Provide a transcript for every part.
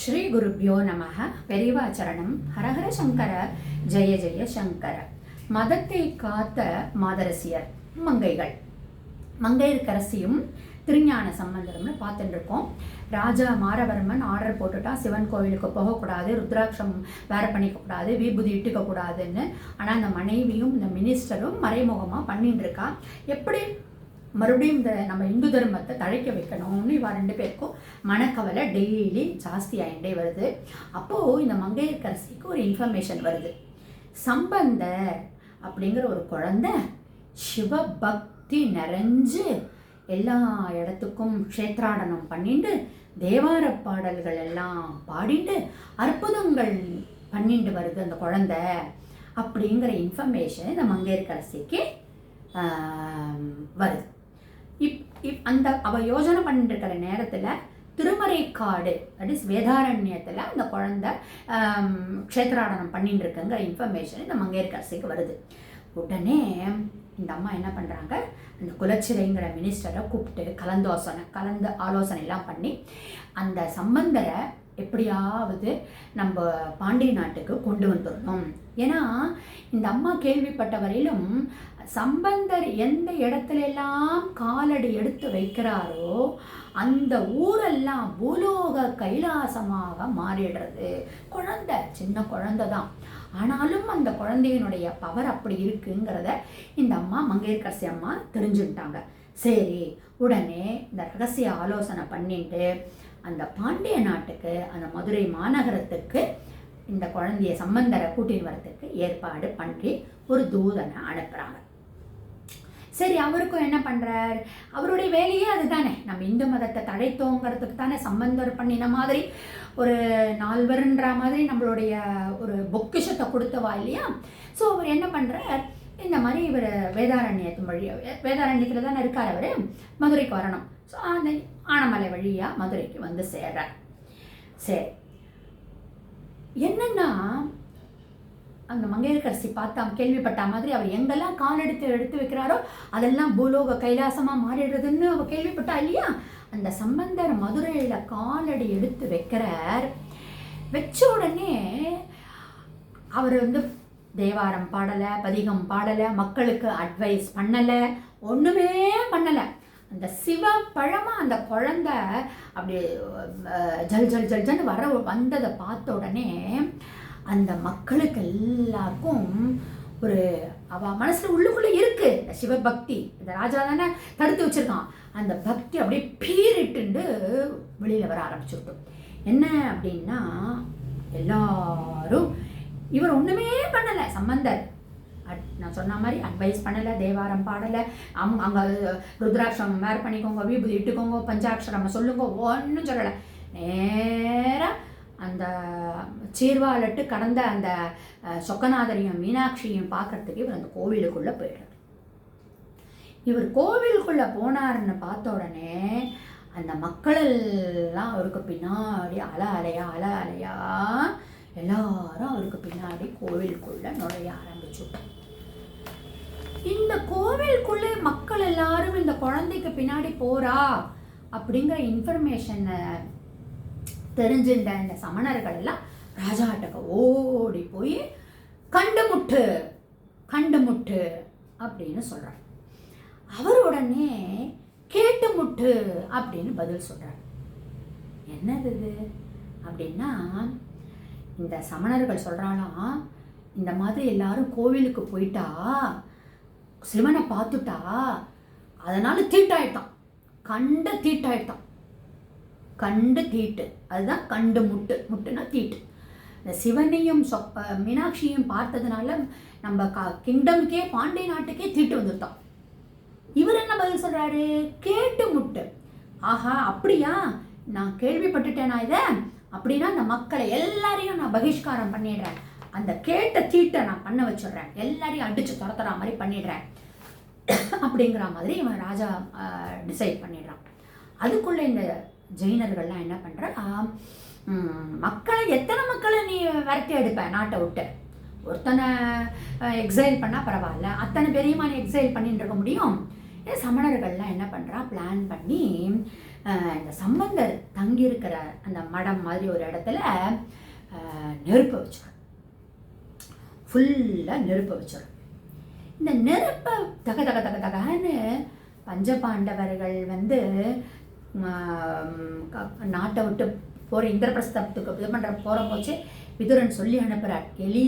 ஸ்ரீ குருப்பியோ நமக பெரிவாச்சரணம் ஹரஹர சங்கர ஜெய ஜெய சங்கர. மதத்தை காத்த மாதரசியர் மங்கைகள். மங்கையர்க்கரசியும் திருஞான சம்பந்தரம்னு பார்த்துட்டு இருக்கோம் ராஜா மாரவர்மன் ஆர்டர் போட்டுட்டா சிவன் கோவிலுக்கு போகக்கூடாது ருத்ராட்சம் வேற பண்ணிக்கக்கூடாது விபூதி இட்டுக்க கூடாதுன்னு ஆனால் அந்த மனைவியும் இந்த மினிஸ்டரும் மறைமுகமாக பண்ணிட்டு இருக்கா எப்படி மறுபடியும் இந்த நம்ம இந்து தர்மத்தை தழைக்க வைக்கணும்னு இவா ரெண்டு பேருக்கும் மனக்கவலை டெய்லி ஜாஸ்தி ஆகிட்டே வருது. அப்போது இந்த மங்கையர்கரசிக்கு ஒரு இன்ஃபர்மேஷன் வருது. சம்பந்த அப்படிங்கிற ஒரு குழந்தை சிவபக்தி நிறைஞ்சு எல்லா இடத்துக்கும் க்ஷேத்ராடனம் பண்ணிட்டு தேவார பாடல்கள் எல்லாம் பாடிட்டு அற்புதங்கள் பண்ணிட்டு வருது அந்த குழந்தை அப்படிங்கிற இன்ஃபர்மேஷன் இந்த மங்கையர்கரசிக்கு வருது. இப் இப் அந்த அவ யோஜனை பண்ணிட்டு இருக்கிற நேரத்தில் திருமறைக்காடு தட் இஸ் வேதாரண்யத்தில் அந்த குழந்தை க்ஷேத்ராடனம் பண்ணிட்டு இருக்குங்கிற இன்ஃபர்மேஷன் இந்த மங்கையர்கரசிக்கு வருது. உடனே இந்த அம்மா என்ன பண்ணுறாங்க அந்த குலச்சிறைங்கிற மினிஸ்டரை கூப்பிட்டு கலந்தோசனை கலந்து ஆலோசனைலாம் பண்ணி அந்த சம்பந்தரை எப்படியாவது நம்ம பாண்டிய நாட்டுக்கு கொண்டு வந்துடணும். ஏன்னா இந்த அம்மா கேள்விப்பட்ட வரையிலும் சம்பந்தர் எந்த இடத்துல எல்லாம் காலடி எடுத்து வைக்கிறாரோ அந்த ஊரெல்லாம் பூலோக கைலாசமாக மாறிடுறது. குழந்தை சின்ன குழந்தை தான். ஆனாலும் அந்த குழந்தையினுடைய பவர் அப்படி இருக்குங்கிறத இந்த அம்மா மங்கையர்கரசி அம்மா தெரிஞ்சுக்கிட்டாங்க. சரி உடனே இந்த ரகசிய ஆலோசனை பண்ணிட்டு அந்த பாண்டிய நாட்டுக்கு அந்த மதுரை மாநகரத்துக்கு இந்த குழந்தைய சம்பந்தரை கூட்டின்னு வரத்துக்கு ஏற்பாடு பண்ணி ஒரு தூதனை அனுப்புகிறாங்க சரி அவருக்கும் என்ன பண்ணுறார் அவருடைய வேலையே அதுதானே. நம்ம இந்து மதத்தை தழைத்தோங்கிறதுக்கு தானே சம்பந்தர் பண்ணின மாதிரி ஒரு நால்வருன்ற மாதிரி நம்மளுடைய ஒரு பொக்கிஷத்தை கொடுத்தவா இல்லையா? ஸோ அவர் என்ன பண்ணுறார் இந்த மாதிரி இவர் வேதாரண்யத்து வழியாக வேதாரண்யத்தில் தானே இருக்கார் அவர் மதுரைக்கு வரணும். ஸோ அந்த ஆனமலை வழியாக மதுரைக்கு வந்து சேர்றார். சரி. என்னன்னா அந்த மங்கையர்கரசி பார்த்தா கேள்விப்பட்ட மாதிரி அவர் எங்கெல்லாம் கால் எடுத்து எடுத்து வைக்கிறாரோ அதெல்லாம் பூலோக கைலாசமாக மாறிடுறதுன்னு அவ கேள்விப்பட்டா இல்லையா? அந்த சம்பந்தர் மதுரையில் காலடி எடுத்து வைக்கிறார். வச்ச உடனே அவர் வந்து தேவாரம் பாடலை பதிகம் பாடலை மக்களுக்கு அட்வைஸ் பண்ணலை ஒன்றுமே பண்ணலை. அந்த சிவ பழமாக அந்த குழந்தை அப்படி ஜல் ஜல் ஜல் ஜல்னு வர வந்ததை பார்த்த உடனே அந்த மக்களுக்கு எல்லாருக்கும் ஒரு அவ மனசுல உள்ளுக்குள்ள இருக்கு. இந்த சிவபக்தி இந்த ராஜா தானே தடுத்து வச்சிருக்கான். அந்த பக்தி அப்படியே பீரிட்டு வெளியில வர ஆரம்பிச்சுட்டோம் என்ன அப்படின்னா எல்லாரும் இவர் ஒண்ணுமே பண்ணல சம்பந்தர். அட்- நான் சொன்ன மாதிரி அட்வைஸ் பண்ணலை தேவாரம் பாடலை. அம் அங்கே ருத்ராட்சம் வேர் பண்ணிக்கோங்க விபூதி இட்டுக்கோங்க பஞ்சாட்சரம் சொல்லுங்க ஒன்றும் சொல்லலை. நேராக அந்த சீர்வாழட்டு கடந்த அந்த சொக்கநாதனையும் மீனாட்சியையும் பார்க்கறதுக்கு இவர் அந்த கோவிலுக்குள்ளே போயிடுறார். இவர் கோவிலுக்குள்ளே போனாருன்னு பார்த்த உடனே அந்த மக்கள் எல்லாம் அவருக்கு பின்னாடி அல அலையா அல அலையா எல்லாரும் அவருக்கு பின்னாடி கோவிலுக்குள்ளே நுழைய ஆரம்பிச்சுட்டாங்க இந்த கோவிலுக்குள்ளே மக்கள் எல்லாரும் இந்த குழந்தைக்கு பின்னாடி போறா அப்படிங்கிற இன்ஃபர்மேஷனை தெரிஞ்சிருந்த இந்த சமணர்கள் எல்லாம் ராஜாட்டக்க ஓடி போய் கண்டு முட்டு கண்டு முட்டு அப்படின்னு சொல்கிறார் அவர் உடனே கேட்டு முட்டு அப்படின்னு பதில் சொல்கிறார் என்னது இது? அப்படின்னா இந்த சமணர்கள் சொல்றாளாம் இந்த மாதிரி எல்லாரும் கோவிலுக்கு போயிட்டா சிவனை பார்த்துட்டா அதனால் தீட்டாயிட்டான் கண்ட தீட்டாயிட்டான் கண்டு தீட்டு. அதுதான் கண்டு முட்டு. முட்டுனா தீட்டு. இந்த சிவனையும் சொப்ப மீனாட்சியும் பார்த்ததுனால நம்ம க கிங்டம்க்கே பாண்டிய நாட்டுக்கே தீட்டு வந்துட்டோம் இவர் என்ன பதில் சொல்கிறாரு கேட்டு முட்டு. ஆஹா அப்படியா? நான் கேள்விப்பட்டுட்டேனா இதை? அப்படின்னா அந்த மக்களை எல்லாரையும் நான் பகிஷ்காரம் பண்ணிடுறேன். அந்த கேட்ட தீட்டை நான் பண்ண வச்சிடுறேன். எல்லாரையும் அடித்து துரத்துற மாதிரி பண்ணிடுறேன். அப்படிங்கிற மாதிரி இவன் ராஜா டிசைட் பண்ணிடுறான். அதுக்குள்ளே இந்த ஜெயினர்கள்லாம் என்ன பண்ணுறா மக்களை எத்தனை மக்களை நீ விரட்டி எடுப்ப? நாட்டை விட்டு. ஒருத்தனை எக்ஸைல் பண்ணால் பரவாயில்ல. அத்தனை பேரையுமா நீ எக்ஸைல் பண்ணிட்டு இருக்க முடியும்? ஏன் சமணர்கள்லாம் என்ன பண்ணுறா பிளான் பண்ணி இந்த சம்பந்தர் தங்கியிருக்கிற அந்த மடம் மாதிரி ஒரு இடத்துல நெருப்பு நெருப்பை வச்சிடும் ஃபுல்லாக நெருப்பை வச்சிடும் இந்த நெருப்பை தக தக தக தகன்னு பஞ்சபாண்டவர்கள் வந்து நாட்டை விட்டு போகிற இந்திரபிரஸ்தத்துக்கு இது பண்ணுற போகிற போச்சு. விதுரன் சொல்லி அனுப்புகிறார் எலி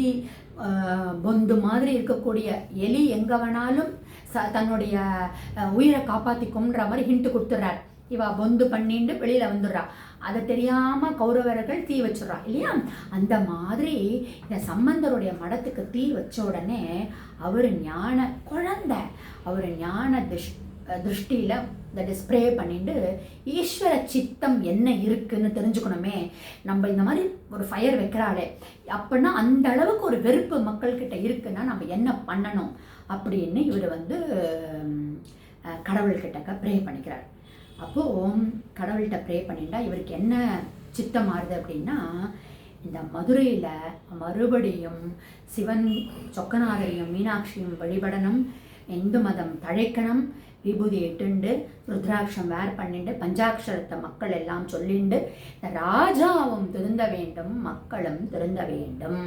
பொந்து மாதிரி இருக்கக்கூடிய எலி எங்கே வேணாலும் ச தன்னுடைய உயிரை காப்பாற்றிக்கும்ன்ற மாதிரி ஹிண்ட்டு கொடுத்துட்றார். இவா பொந்து பண்ணிட்டு வெளியில் வந்துடுறா. அதை தெரியாமல் கௌரவர்கள் தீ வச்சிடுறா இல்லையா? அந்த மாதிரி இந்த சம்பந்தருடைய மடத்துக்கு தீ வச்ச உடனே அவர் ஞான குழந்தை அவர் ஞான திஷ் திருஷ்டியில் தட் ஸ்ப்ரே பண்ணிட்டு ஈஸ்வர சித்தம் என்ன இருக்குன்னு தெரிஞ்சுக்கணுமே. நம்ம இந்த மாதிரி ஒரு ஃபயர் வைக்கிறாளே. அப்படின்னா அந்த அளவுக்கு ஒரு வெறுப்பு மக்கள்கிட்ட இருக்குன்னா நம்ம என்ன பண்ணணும்? அப்படின்னு இவர் வந்து கடவுள்கிட்டக்க ப்ரே பண்ணிக்கிறார். அப்போது கடவுள்கிட்ட ப்ரே பண்ணிட்டா இவருக்கு என்ன சித்தம் மாறுது அப்படின்னா இந்த மதுரையில் மறுபடியும் சிவன் சொக்கநாதரையும் மீனாட்சியும் வழிபடணும் இந்து மதம் தழைக்கணும் விபூதி இட்டுண்டு ருத்ராட்சம் வேர் பண்ணிண்டு பஞ்சாட்சரத்தை மக்கள் எல்லாம் சொல்லிண்டு ராஜாவும் திருந்த வேண்டும் மக்களும் திருந்த வேண்டும்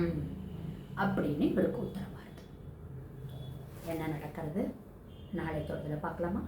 அப்படின்னு இவருக்கு உத்தரவாது என்ன நடக்கிறது? நாளை தொடர்பில் பார்க்கலாமா?